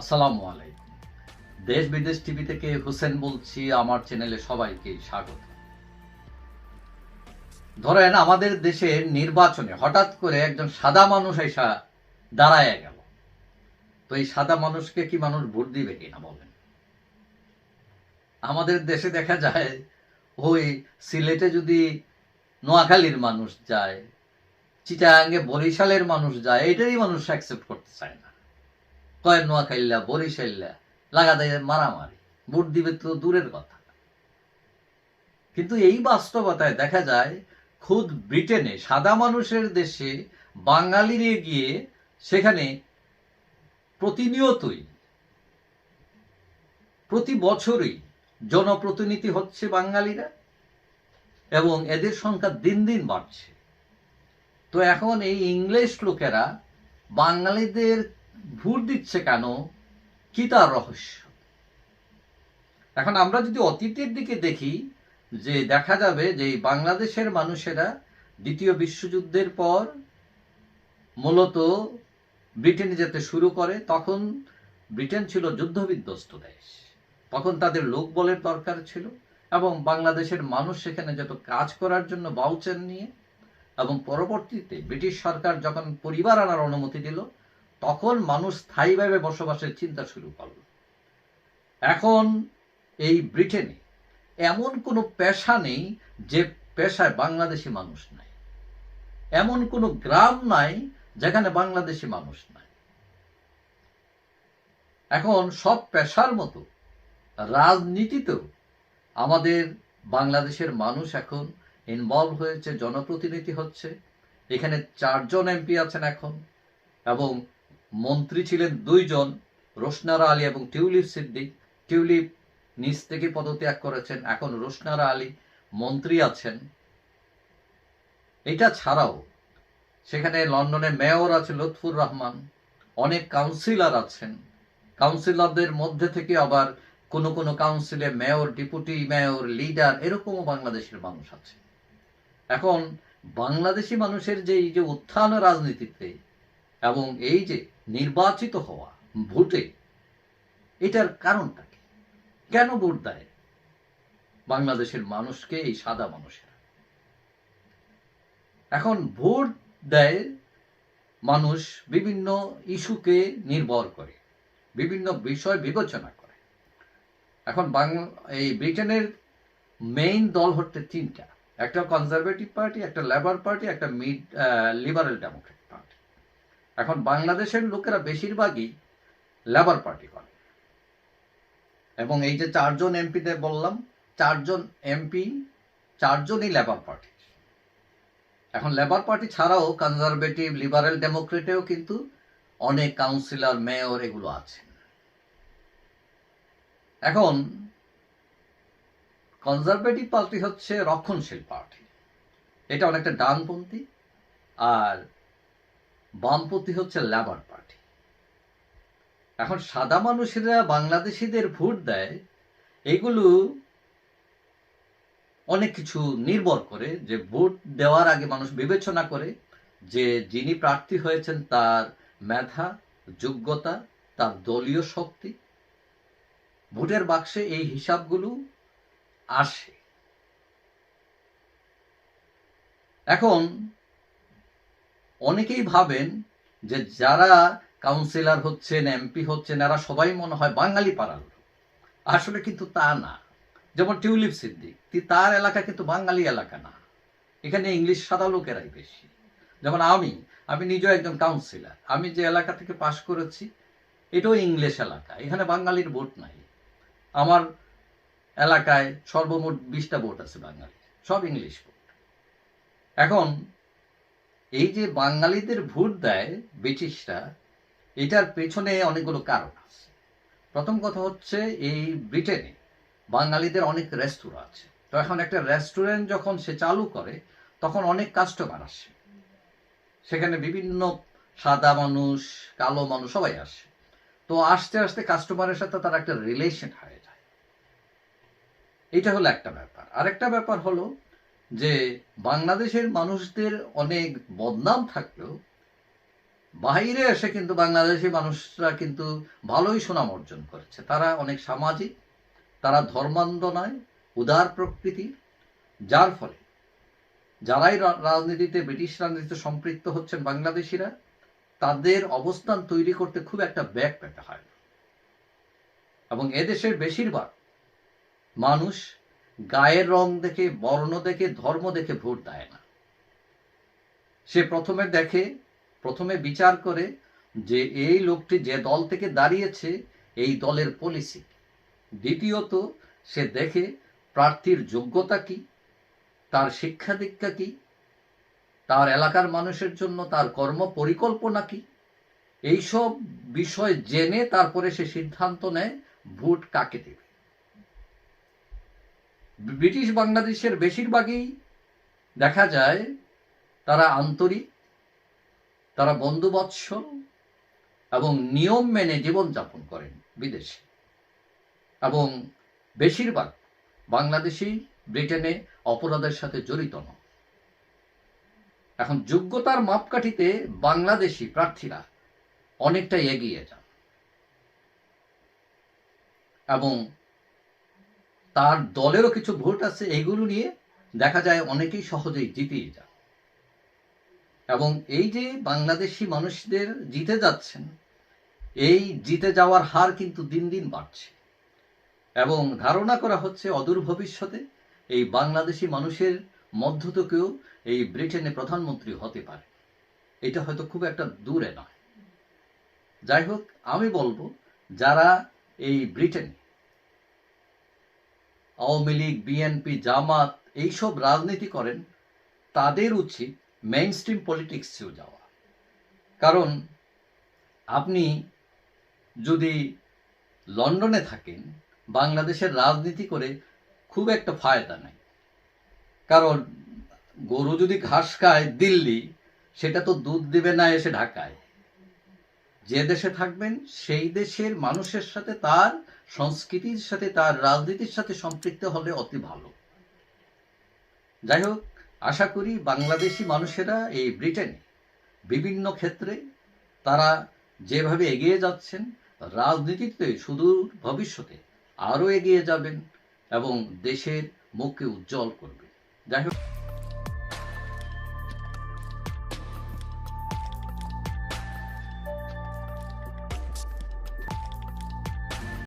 আসসালামু আলাইকুম। দেশ বিদেশ টিভি থেকে হোসেন বলছি, আমার চ্যানেলে সবাইকে স্বাগত। ধরেন আমাদের দেশের নির্বাচনে হঠাৎ করে একজন সাদা মানুষ এসা দাঁড়ায় গেল। তো এই সাদা মানুষকে কি মানুষ ভোট দিবে কিনা বলেন? আমাদের দেশে দেখা যায়, ওই সিলেটে যদি নোয়াখালীর মানুষ যায় চিটাঙ্গে বরিশালের মানুষ যায় এটারই মানুষ অ্যাকসেপ্ট করতে চায় না। কয় নোয়াখাইল্লা বরিশাল্লা লাগা দেয় মারামারি ভোট দিবে তো দূরের কথা। কিন্তু এই বাস্তবতায় দেখা যায়, খুদ ব্রিটেনে সাদা মানুষের দেশে বাঙালিরে গিয়ে সেখানে প্রতিনিয়তই, প্রতি বছরই জনপ্রতিনিধি হচ্ছে বাঙালিরা এবং এদের সংখ্যা দিন দিন বাড়ছে। তো এখন এই ইংলিশ লোকেরা বাঙালিদের ভোট দিচ্ছে কেন? কি তার রহস্য? এখন আমরা যদি অতীতের দিকে দেখি, যে দেখা যাবে যে বাংলাদেশের মানুষেরা দ্বিতীয় বিশ্বযুদ্ধের পর মূলত ব্রিটেনে যেতে শুরু করে, তখন ব্রিটেন ছিল যুদ্ধবিধ্বস্ত দেশ। তখন তাদের লোকবলের দরকার ছিল এবং বাংলাদেশের মানুষ সেখানে যত কাজ করার জন্য বাউচার নিয়ে এবং পরবর্তীতে ব্রিটিশ সরকার যখন পরিবার আনার অনুমতি দিল তখন মানুষ স্থায়ীভাবে বসবাসের চিন্তা শুরু করল। এখন এই ব্রিটেনে এমন কোনো পেশা নেই যে পেশায় বাংলাদেশি মানুষ নাই। এমন কোনো গ্রাম নাই যেখানে বাংলাদেশি মানুষ নাই। এখন সব পেশার মতো রাজনীতিতেও আমাদের বাংলাদেশের মানুষ এখন ইনভলভ হয়েছে, জনপ্রতিনিধি হচ্ছে। এখানে চারজন এমপি আছেন এখন এবং মন্ত্রী ছিলেন দুইজন, রোশনারা আলী এবং টিউলিপ সিদ্দিক। টিউলিপ নিজ থেকে পদত্যাগ করেছেন, এখন রোশনারা আলী মন্ত্রী আছেন। এটা ছাড়াও সেখানে লন্ডনে মেয়র আছে লুৎফুর রহমান, অনেক কাউন্সিলর আছেন। কাউন্সিলরদের মধ্যে থেকে আবার কোন কোন কাউন্সিলে মেয়র, ডেপুটি মেয়র, লিডার, এরকমও বাংলাদেশের মানুষ আছে। এখন বাংলাদেশি মানুষের যে এই যে উত্থান রাজনীতিতে এবং এই যে নির্বাচিত হওয়া ভোটে, এটার কারণটা কি? কেন ভোট দেয় বাংলাদেশের মানুষকে এই সাদা মানুষেরা? এখন ভোট দেয় মানুষ বিভিন্ন ইস্যুকে নির্ভর করে, বিভিন্ন বিষয় বিবেচনা করে। এখন বাংলা, এই ব্রিটেনের মেইন দল হচ্ছে তিনটা। একটা কনজারভেটিভ পার্টি একটা লেবার পার্টি একটা মিড লিবারেল ডেমোক্রেট এখন বাংলাদেশের লোকেরা বেশিরভাগই লেবার পার্টি করে। এবং এই যে চারজন এমপিদের বললাম, চারজন এমপি চারজনই লেবার পার্টি এখন লেবার পার্টি ছাড়াও কনজারভেটিভ লিবারেল ডেমোক্রেটেও কিন্তু অনেক কাউন্সিলর মেয়র এগুলো আছে এখন কনজারভেটিভ পার্টি হচ্ছে রক্ষণশীল পার্টি এটা অনেকটা ডানপন্থী, আর বামপন্থী হচ্ছে লেবার পার্টি এখন সাদা মানুষেরা বাংলাদেশিদের ভোট দেয়, এগুলো অনেক কিছু নির্ভর করে যে ভোট দেওয়ার আগে মানুষ বিবেচনা করে যে যিনি প্রার্থী হয়েছেন তার মেধা, যোগ্যতা, তার দলীয় শক্তি, ভোটের বাক্সে এই হিসাবগুলো আসে। এখন অনেকেই ভাবেন যে যারা কাউন্সিলর হচ্ছেন এমপি হচ্ছেন, এরা সবাই মনে হয় বাঙালি পাড়ার আসলে কিন্তু তা না। যেমন টিউলিপ সিদ্দিক তার এলাকা কিন্তু বাঙালি এলাকা না। এখানে ইংলিশ সাদা লোকেরাই বেশি। যেমন আমি আমি নিজেও একজন কাউন্সিলর আমি যে এলাকা থেকে পাশ করেছি, এটাও ইংলিশ এলাকা। এখানে বাঙালির ভোট নাই। আমার এলাকায় সর্বমোট বিশটা ভোট আছে বাঙালি সব ইংলিশ ভোট। এখন এই যে বাঙালিদের ভোট দেয় ব্রিটিশরা, এটার পেছনে অনেকগুলো কারণ আছে। প্রথম কথা হচ্ছে এই ব্রিটেনে বাঙালিদের অনেক রেস্তোরাঁ আছে। তো এখন একটা রেস্টুরেন্ট যখন সে চালু করে, তখন অনেক কাস্টমার আসে। সেখানে বিভিন্ন সাদা মানুষ, কালো মানুষ সবাই আসে। তো আস্তে আস্তে কাস্টমারের সাথে তার একটা রিলেশন হয়ে যায়। এটা হলো একটা ব্যাপার। আরেকটা ব্যাপার হলো যে বাংলাদেশের মানুষদের অনেক বদনাম থাকলেও বাইরে এসে কিন্তু বাংলাদেশি মানুষরা কিন্তু ভালোই সুনাম অর্জন করেছে তারা অনেক সামাজিক, তারা ধর্মান্ধ নয় উদার প্রকৃতি যার ফলে যারাই রাজনীতিতে, ব্রিটিশ রাজনীতিতে সম্পৃক্ত হচ্ছেন বাংলাদেশিরা, তাদের অবস্থান তৈরি করতে খুব একটা ব্যাগ পেতে হয়। এবং এদেশের বেশিরভাগ মানুষ গায়ের রং দেখে, বর্ণ দেখে, ধর্ম দেখে ভোট দেয় না। সে প্রথমে দেখে, প্রথমে বিচার করে যে এই লোকটি যে দল থেকে দাঁড়িয়েছে, এই দলের পলিসি দ্বিতীয়ত, সে দেখে প্রার্থীর যোগ্যতা কি, তার শিক্ষা দীক্ষা কি, তার এলাকার মানুষের জন্য তার কর্ম পরিকল্পনা কি। এইসব বিষয় জেনে তারপরে সে সিদ্ধান্ত নেয় ভোট কাকে দেবে। ব্রিটিশ বাংলাদেশের বেশিরভাগই দেখা যায় তারা আন্তরিক, তারা বন্ধুবৎসল এবং নিয়ম মেনে জীবনযাপন করেন বিদেশে। এবং বেশিরভাগ বাংলাদেশি ব্রিটেনে অপরাধের সাথে জড়িত নয় এখন যোগ্যতার মাপকাঠিতে বাংলাদেশি প্রার্থীরা অনেকটা এগিয়ে যান। এবং তার দলেরও কিছু ভোট আছে এগুলো নিয়ে দেখা যায় অনেকেই সহজেই জিতিয়ে যান। এবং এই যে বাংলাদেশি মানুষদের জিতে যাচ্ছেন, এই জিতে যাওয়ার হার কিন্তু দিন দিন বাড়ছে। এবং ধারণা করা হচ্ছে অদূর ভবিষ্যতে এই বাংলাদেশি মানুষের মধ্য থেকেও এই ব্রিটেনে প্রধানমন্ত্রী হতে পারে। এটা হয়তো খুব একটা দূরে নয়। যাই হোক, আমি বলব, যারা এই ব্রিটেনে আওয়ামী লীগ, বিএনপি, জামাত এইসব রাজনীতি করেন, তাদের উচিত মেইন স্ট্রিম পলিটিক্সেও যাওয়া। কারণ আপনি যদি লন্ডনে থাকেন, বাংলাদেশের রাজনীতি করে খুব একটা ফায়দা নাই। কারণ গরু যদি ঘাস খায় দিল্লি, সেটা তো দুধ দেবে না এসে ঢাকায়। যে দেশে থাকবেন, সেই দেশের মানুষের সাথে তার সংস্কৃতির সাথে তার রাজনীতির সাথে সম্পৃক্ত হলে অতি ভালো। যাই হোক আশা করি বাংলাদেশি মানুষেরা এই ব্রিটেনে বিভিন্ন ক্ষেত্রে তারা যেভাবে এগিয়ে যাচ্ছেন, রাজনীতিতে সুদূর ভবিষ্যতে আরও এগিয়ে যাবেন এবং দেশের মুখকে উজ্জ্বল করবেন।